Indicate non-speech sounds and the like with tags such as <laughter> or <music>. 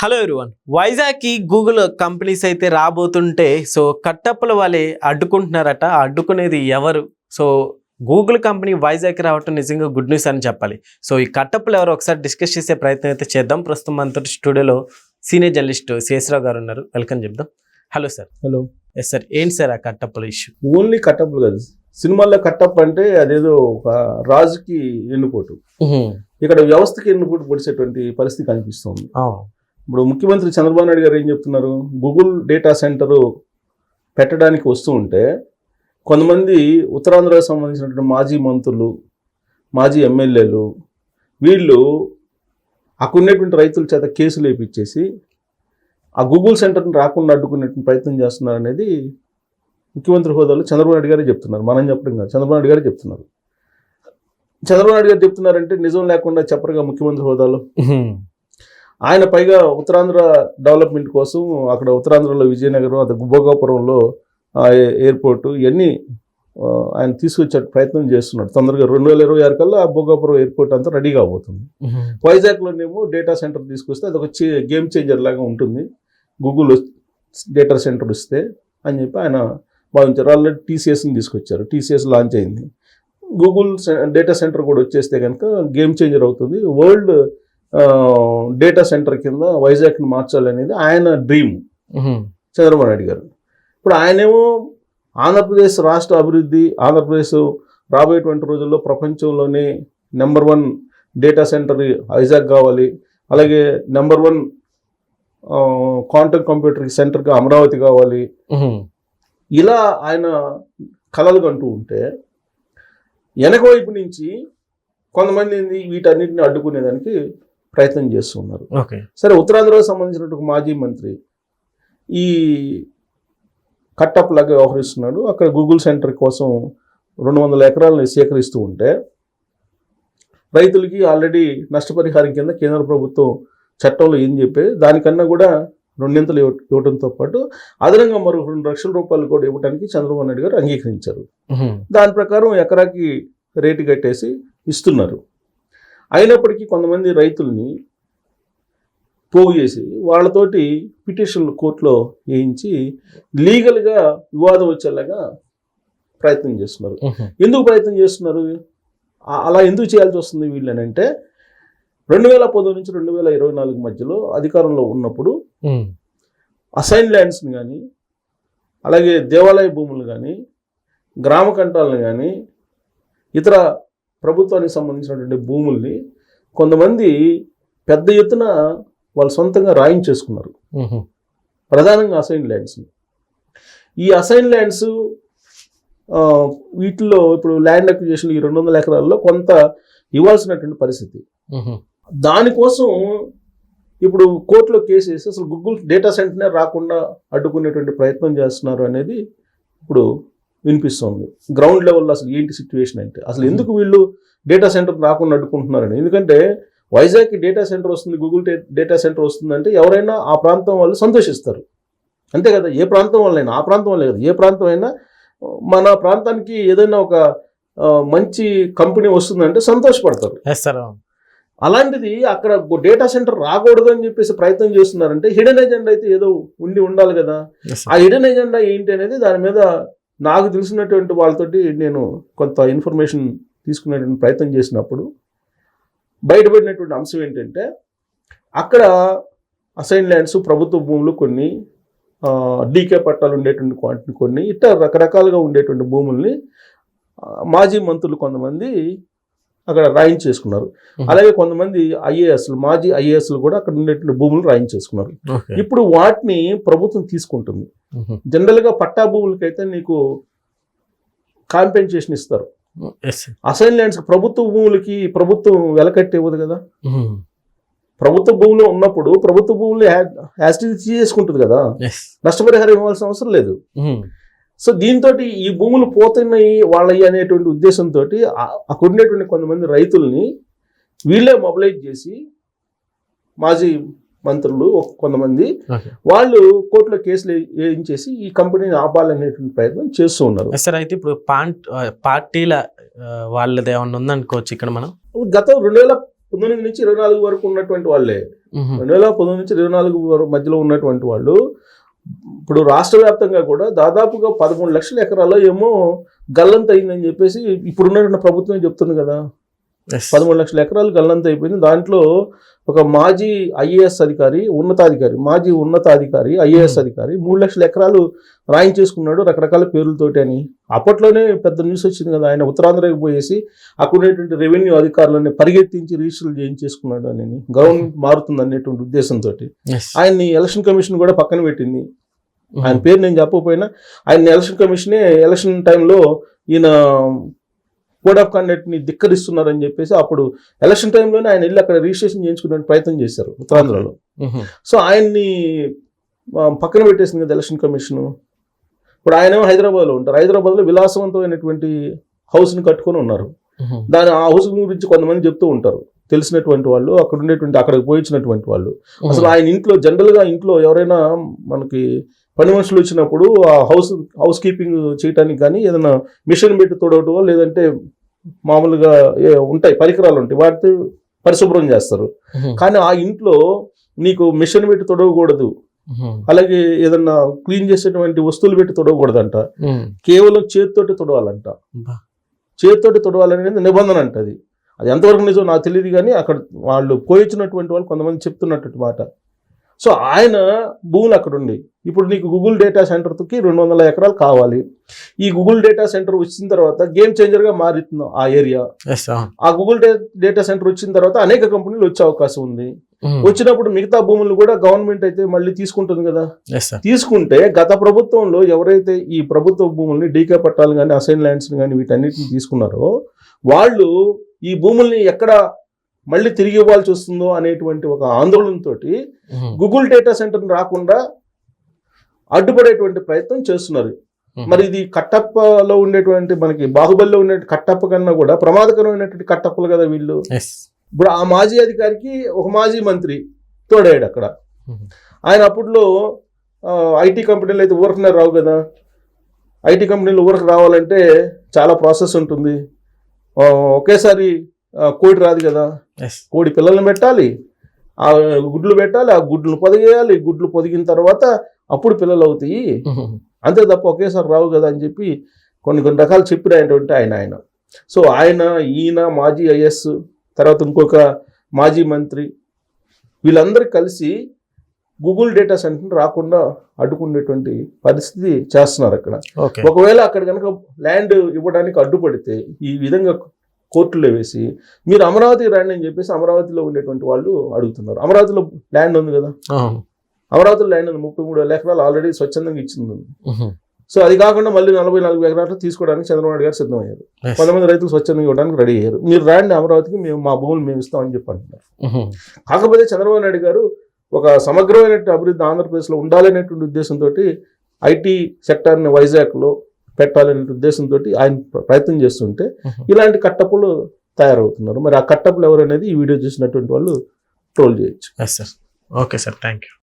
Hello everyone వైజాగ్కి Google companies అయితే రాబోతుంటే సో కట్టప్పల వాళ్ళే అడ్డుకుంటున్నారట. అడ్డుకునేది ఎవరు? సో గూగుల్ కంపెనీ వైజాగ్కి రావటం నిజంగా గుడ్ న్యూస్ అని చెప్పాలి. సో ఈ కట్టప్పలు ఎవరు ఒకసారి డిస్కస్ చేసే ప్రయత్నం అయితే చేద్దాం. ప్రస్తుతం మనతో స్టూడియోలో సీనియర్ జర్నలిస్ట్ శేషరావు గారు ఉన్నారు. వెల్కమ్ చెప్దాం. Hello sir hello yes sir ఏంటి సార్ ఆ కట్టప్పల ఇష్యూ ఓన్లీ కట్టప్ కాదు. సినిమాల్లో కట్టప్ అంటే అదేదో ఒక రాజుకి ఎన్నుపోటు ఇక్కడ వ్యవస్థకి ఎన్నుపోటు పొడిచేటువంటి పరిస్థితి కనిపిస్తుంది. ఇప్పుడు ముఖ్యమంత్రి చంద్రబాబు నాయుడు గారు ఏం చెప్తున్నారు? గూగుల్ డేటా సెంటర్ పెట్టడానికి వస్తూ ఉంటే కొంతమంది ఉత్తరాంధ్రకు సంబంధించినటువంటి మాజీ మంత్రులు మాజీ ఎమ్మెల్యేలు వీళ్ళు అక్కడున్నటువంటి రైతుల చేత కేసులు వేయించేసి ఆ గూగుల్ సెంటర్ని రాకుండా అడ్డుకునేటువంటి ప్రయత్నం చేస్తున్నారు అనేది ముఖ్యమంత్రి హోదాలో చంద్రబాబు నాయుడు గారే చెప్తున్నారు. మనం చెప్పడం కాదు చంద్రబాబు నాయుడు గారే చెప్తున్నారు. చంద్రబాబు నాయుడు గారు చెప్తున్నారంటే నిజం లేకుండా చెప్పరుగా ముఖ్యమంత్రి హోదాలో? ఆయన పైగా ఉత్తరాంధ్ర డెవలప్మెంట్ కోసం అక్కడ ఉత్తరాంధ్రలో విజయనగరం అది ఏ- ఎయిర్పోర్టు ఇవన్నీ ఆయన తీసుకొచ్చే ప్రయత్నం చేస్తున్నాడు. తొందరగా రెండు వేల ఇరవై ఆరు కల్లా ఆ భోగాపురం ఎయిర్పోర్ట్ అంతా రెడీ కాబోతుంది వైజాగ్లోనేమో డేటా సెంటర్ తీసుకొస్తే అది ఒక గేమ్ చేంజర్ లాగా ఉంటుంది. గూగుల్ డేటా సెంటర్ ఇస్తే అని చెప్పి ఆయన భావించారు. ఆల్రెడీ టీసీఎస్ని తీసుకొచ్చారు. టీసీఎస్ లాంచ్ అయింది. గూగుల్ డేటా సెంటర్ కూడా వచ్చేస్తే కనుక గేమ్ చేంజర్ అవుతుంది. వరల్డ్ డేటా సెంటర్ కింద వైజాగ్ని మార్చాలి అనేది ఆయన డ్రీమ్ చంద్రబాబు నాయుడు గారు. ఇప్పుడు ఆయనేమో ఆంధ్రప్రదేశ్ రాష్ట్ర అభివృద్ధి ఆంధ్రప్రదేశ్ రాబోయేటువంటి రోజుల్లో ప్రపంచంలోనే number one data centre Vizag కావాలి. అలాగే నెంబర్ వన్ క్వాంటమ్ కంప్యూటర్ సెంటర్గా అమరావతి కావాలి. ఇలా ఆయన కలలు కంటూ ఉంటే వెనక వైపు నుంచి కొంతమంది వీటన్నిటిని అడ్డుకునేదానికి ప్రయత్నం చేస్తున్నారు ఓకే. సరే ఉత్తరాంధ్రకు సంబంధించినటువంటి మాజీ మంత్రి ఈ కట్టప్ లాగా వ్యవహరిస్తున్నాడు అక్కడ గూగుల్ సెంటర్ కోసం రెండు వందల ఎకరాలని సేకరిస్తూ ఉంటే రైతులకి ఆల్రెడీ నష్టపరిహారం కింద కేంద్ర ప్రభుత్వం చట్టంలో ఏం చెప్పే దానికన్నా కూడా రెండింతలు ఇవ్వ- ఇవ్వడంతో పాటు అదనంగా మరో రెండు లక్షల రూపాయలు కూడా ఇవ్వడానికి చంద్రబాబు నాయుడు గారు అంగీకరించారు. దాని ప్రకారం ఎకరాకి రేటు కట్టేసి ఇస్తున్నారు. అయినప్పటికీ కొంతమంది రైతుల్ని పోగు చేసి వాళ్ళతోటి పిటిషన్లు కోర్టులో వేయించి లీగల్గా వివాదం వచ్చేలాగా ప్రయత్నం చేస్తున్నారు. ఎందుకు ప్రయత్నం చేస్తున్నారు? అలా ఎందుకు చేయాల్సి వస్తుంది వీళ్ళని అంటే రెండు వేల పంతొమ్మిది నుంచి రెండు వేల ఇరవై నాలుగు మధ్యలో అధికారంలో ఉన్నప్పుడు అసైన్ ల్యాండ్స్ని కానీ అలాగే దేవాలయ భూములు కానీ గ్రామ కంటాలను కానీ ఇతర ప్రభుత్వానికి సంబంధించినటువంటి భూముల్ని కొంతమంది పెద్ద ఎత్తున వాళ్ళు సొంతంగా రాయించేసుకున్నారు. ప్రధానంగా అసైన్ ల్యాండ్స్ని. ఈ అసైన్ ల్యాండ్స్ ఆ, వీటిల్లో ఇప్పుడు ల్యాండ్ అక్విజిషన్ ఈ రెండు వందల ఎకరాల్లో కొంత ఇవ్వాల్సినటువంటి పరిస్థితి. దానికోసం ఇప్పుడు కోర్టులో కేసు వేసి అసలు గూగుల్ డేటా సెంటర్నే రాకుండా అడ్డుకునేటువంటి ప్రయత్నం చేస్తున్నారు అనేది ఇప్పుడు వినిపిస్తుంది. గ్రౌండ్ లెవెల్లో అసలు ఏంటి సిచ్యువేషన్ అంటే అసలు ఎందుకు వీళ్ళు డేటా సెంటర్ రాకుండా అడ్డుకుంటున్నారని ఎందుకంటే వైజాగ్కి డేటా సెంటర్ వస్తుంది గూగుల్ డేటా సెంటర్ వస్తుందంటే ఎవరైనా ఆ ప్రాంతం వాళ్ళు సంతోషిస్తారు. అంతే కదా? ఏ ప్రాంతం వాళ్ళైనా ఆ ప్రాంతం వాళ్ళే కదా? ఏ ప్రాంతం అయినా మన ప్రాంతానికి ఏదైనా ఒక మంచి కంపెనీ వస్తుందంటే సంతోషపడతారు. అలాంటిది అక్కడ డేటా సెంటర్ రాకూడదు అని చెప్పేసి ప్రయత్నం చేస్తున్నారంటే హిడెన్ ఎజెండా అయితే ఏదో ఉండి ఉండాలి కదా? ఆ హిడెన్ ఎజెండా ఏంటి అనేది దాని మీద నాకు తెలిసినటువంటి వాళ్ళతోటి నేను కొంత ఇన్ఫర్మేషన్ తీసుకునేటువంటి ప్రయత్నం చేసినప్పుడు బయటపడినటువంటి అంశం ఏంటంటే అక్కడ అసైన్ ల్యాండ్స్ ప్రభుత్వ భూములు కొన్ని డీకే పట్టాలు ఉండేటువంటి క్వాంటిటీ కొన్ని ఇట్లా రకరకాలుగా ఉండేటువంటి భూముల్ని మాజీ మంత్రులు కొంతమంది అక్కడ రాయించేసుకున్నారు అలాగే కొంతమంది ఐఏఎస్లు మాజీ ఐఏఎస్లు కూడా అక్కడ ఉండేటువంటి భూములు రాయించేసుకున్నారు ఇప్పుడు వాటిని ప్రభుత్వం తీసుకుంటుంది. జనరల్గా పట్టా భూములకైతే నీకు కాంపెన్సేషన్ ఇస్తారు. అసైన్ ల్యాండ్స్ ప్రభుత్వ భూములకి ప్రభుత్వం వెలకట్టి ఇవ్వదు కదా. ప్రభుత్వ భూములు ఉన్నప్పుడు ప్రభుత్వ భూములు యాసిడ్ చేసుకుంటుంది కదా. నష్టపరిహారం ఇవ్వాల్సిన అవసరం లేదు. సో దీంతో ఈ భూములు పోతున్నాయి వాళ్ళవి అనేటువంటి ఉద్దేశంతో అక్కడ ఉండేటువంటి కొంతమంది రైతుల్ని వీళ్ళే మొబిలైజ్ చేసి మాజీ మంత్రులు కొంతమంది వాళ్ళు కోర్టులో కేసులు వేయించేసి ఈ కంపెనీని ఆపాలనేటువంటి ప్రయత్నం చేస్తూ ఉన్నారు. సార్ అయితే ఇప్పుడు పార్టీల వాళ్ళది ఏమన్నా ఉందనుకోవచ్చు ఇక్కడ మనం? గత రెండు వేల పంతొమ్మిది నుంచి ఇరవై నాలుగు వరకు ఉన్నటువంటి వాళ్ళే. రెండు వేల పంతొమ్మిది నుంచి ఇరవై నాలుగు మధ్యలో ఉన్నటువంటి వాళ్ళు ఇప్పుడు రాష్ట్ర వ్యాప్తంగా కూడా దాదాపుగా పదమూడు లక్షల ఎకరాల్లో ఏమో గల్లంత అయిందని చెప్పేసి ఇప్పుడున్నటువంటి ప్రభుత్వం చెప్తుంది కదా. పదమూడు లక్షల ఎకరాలు గల్లంత అయిపోయింది. దాంట్లో ఒక మాజీ ఐఏఎస్ అధికారి ఉన్నతాధికారి మాజీ ఉన్నతాధికారి ఐఏఎస్ Hmm. అధికారి మూడు లక్షల ఎకరాలు రాయించేసుకున్నాడు రకరకాల పేర్లతోటి అని. అప్పట్లోనే పెద్ద న్యూస్ వచ్చింది కదా ఆయన ఉత్తరాంధ్రకి పోయేసి అక్కడ ఉన్నటువంటి రెవెన్యూ అధికారులని పరిగెత్తించి రిజిస్టర్లు చేయించేసుకున్నాడు అని. గవర్నమెంట్ మారుతుంది అనేటువంటి ఉద్దేశంతో ఆయన్ని ఎలక్షన్ కమిషన్ కూడా పక్కన పెట్టింది. ఆయన పేరు నేను చెప్పకపోయినా ఆయన ఎలక్షన్ కమిషనే ఎలక్షన్ టైంలో ఈయన కోడ్ ఆఫ్ కండక్ట్ని ధిక్కరిస్తున్నారని చెప్పేసి అప్పుడు ఎలక్షన్ టైంలోనే ఆయన వెళ్ళి అక్కడ రిజిస్ట్రేషన్ చేయించుకునే ప్రయత్నం చేశారు ఉత్తరాంధ్రలో. సో ఆయన్ని పక్కన పెట్టేసింది కదా ఎలక్షన్ కమిషన్. ఇప్పుడు ఆయన హైదరాబాద్లో ఉంటారు. హైదరాబాద్లో విలాసవంతమైనటువంటి హౌస్ని కట్టుకొని ఉన్నారు. దాని ఆ హౌస్ గురించి కొంతమంది చెప్తూ ఉంటారు. తెలిసినటువంటి వాళ్ళు అక్కడ ఉండేటువంటి అక్కడికి పోయించినటువంటి వాళ్ళు. అసలు ఆయన ఇంట్లో జనరల్గా ఇంట్లో ఎవరైనా మనకి పని మనుషులు వచ్చినప్పుడు ఆ హౌస్ హౌస్ కీపింగ్ చేయడానికి కానీ ఏదైనా మిషన్ పెట్టి తొడవటం లేదంటే మామూలుగా ఉంటాయి పరికరాలు ఉంటాయి వాటితో పరిశుభ్రం చేస్తారు. కానీ ఆ ఇంట్లో నీకు మిషన్ పెట్టి తొడవకూడదు. అలాగే ఏదన్నా క్లీన్ చేసేటువంటి వస్తువులు పెట్టి తొడవకూడదంట. కేవలం చేతితోటి తొడవాలంట. చేతితోటి తొడవాలనేది నిబంధన అంట అది అది ఎంతవరకు నిజం నాకు తెలియదు కానీ అక్కడ వాళ్ళు పోయించినటువంటి వాళ్ళు కొంతమంది చెప్తున్నట్టు మాట. సో ఆయన భూములు అక్కడ ఉండి. ఇప్పుడు నీకు గూగుల్ డేటా సెంటర్కి రెండు వందల ఎకరాలు కావాలి. ఈ గూగుల్ డేటా సెంటర్ వచ్చిన తర్వాత గేమ్ చేంజర్గా మారుతుంది ఆ ఏరియా ఆ గూగుల్ డేటా సెంటర్ వచ్చిన తర్వాత అనేక కంపెనీలు వచ్చే అవకాశం ఉంది. వచ్చినప్పుడు మిగతా భూములు కూడా గవర్నమెంట్ అయితే మళ్ళీ తీసుకుంటుంది కదా. తీసుకుంటే గత ప్రభుత్వంలో ఎవరైతే ఈ ప్రభుత్వ భూముల్ని డీకే పట్టాలు కానీ అసైన్ ల్యాండ్స్ కానీ వీటన్నిటిని తీసుకున్నారో వాళ్ళు ఈ భూముల్ని ఎక్కడ మళ్ళీ తిరిగి ఇవ్వాల్సి వస్తుందో అనేటువంటి ఒక ఆందోళనతోటి గూగుల్ డేటా సెంటర్ రాకుండా అడ్డుపడేటువంటి ప్రయత్నం చేస్తున్నారు. మరి ఇది కట్టప్పలో ఉండేటువంటి మనకి బాహుబలిలో ఉండే కట్టప్ప కన్నా కూడా ప్రమాదకరమైనటువంటి కట్టప్పలు కదా వీళ్ళు? ఇప్పుడు ఆ మాజీ అధికారికి ఒక మాజీ మంత్రి తోడాడు అక్కడ. ఆయన అప్పట్లో ఐటీ కంపెనీలు అయితే ఊరకనే రావు కదా. ఐటీ కంపెనీలు ఊరకు రావాలంటే చాలా ప్రాసెస్ ఉంటుంది. ఒకేసారి కోడి రాదు కదా. కోడి పిల్లల్ని పెట్టాలి ఆ గుడ్లు పెట్టాలి ఆ గుడ్లు పొదిగేయాలి గుడ్లు పొదిగిన తర్వాత అప్పుడు పిల్లలు అవుతాయి. <laughs> అంతే తప్ప ఒకేసారి రావు కదా అని చెప్పి కొన్ని కొన్ని రకాలు చెప్పినటువంటి ఆయన ఆయన. సో ఆయన ఈయన మాజీ ఐఎస్ తర్వాత ఇంకొక మాజీ మంత్రి వీళ్ళందరూ కలిసి గూగుల్ డేటా సెంటర్ రాకుండా అడ్డుకునేటువంటి పరిస్థితి చేస్తున్నారు అక్కడ. ఒకవేళ అక్కడ కనుక ల్యాండ్ ఇవ్వడానికి అడ్డుపడితే ఈ విధంగా కోర్టులో వేసి మీరు అమరావతి రండి అని చెప్పేసి అమరావతిలో ఉండేటువంటి వాళ్ళు అడుగుతున్నారు. అమరావతిలో ల్యాండ్ ఉంది కదా? అమరావతిలో ల్యాండ్ ఉంది. ముప్పై మూడు వేల ఎకరాలు ఆల్రెడీ స్వచ్ఛందంగా ఇచ్చింది. సో అది కాకుండా మళ్ళీ నలభై నాలుగు ఎకరాలు తీసుకోవడానికి చంద్రబాబు నాయుడు గారు సిద్ధమయ్యారు. కొంతమంది రైతులు స్వచ్ఛందంగా ఇవ్వడానికి రెడీ అయ్యారు. మీరు రాండి అమరావతికి మేము మా భూములు మేము ఇస్తామని చెప్పి అంటున్నారు. కాకపోతే చంద్రబాబు నాయుడు గారు ఒక సమగ్రమైనటువంటి అభివృద్ధి ఆంధ్రప్రదేశ్లో ఉండాలనేటువంటి ఉద్దేశంతో ఐటీ సెక్టార్ని వైజాగ్లో పెట్టాలనే ఉద్దేశంతో ఆయన ప్ర- ప్రయత్నం చేస్తుంటే ఇలాంటి కట్టప్పులు తయారవుతున్నారు. మరి ఆ కట్టప్పులు ఎవరు అనేది ఈ వీడియో చూసినటువంటి వాళ్ళు ట్రోల్ చేయొచ్చు. Yes sir okay sir thank you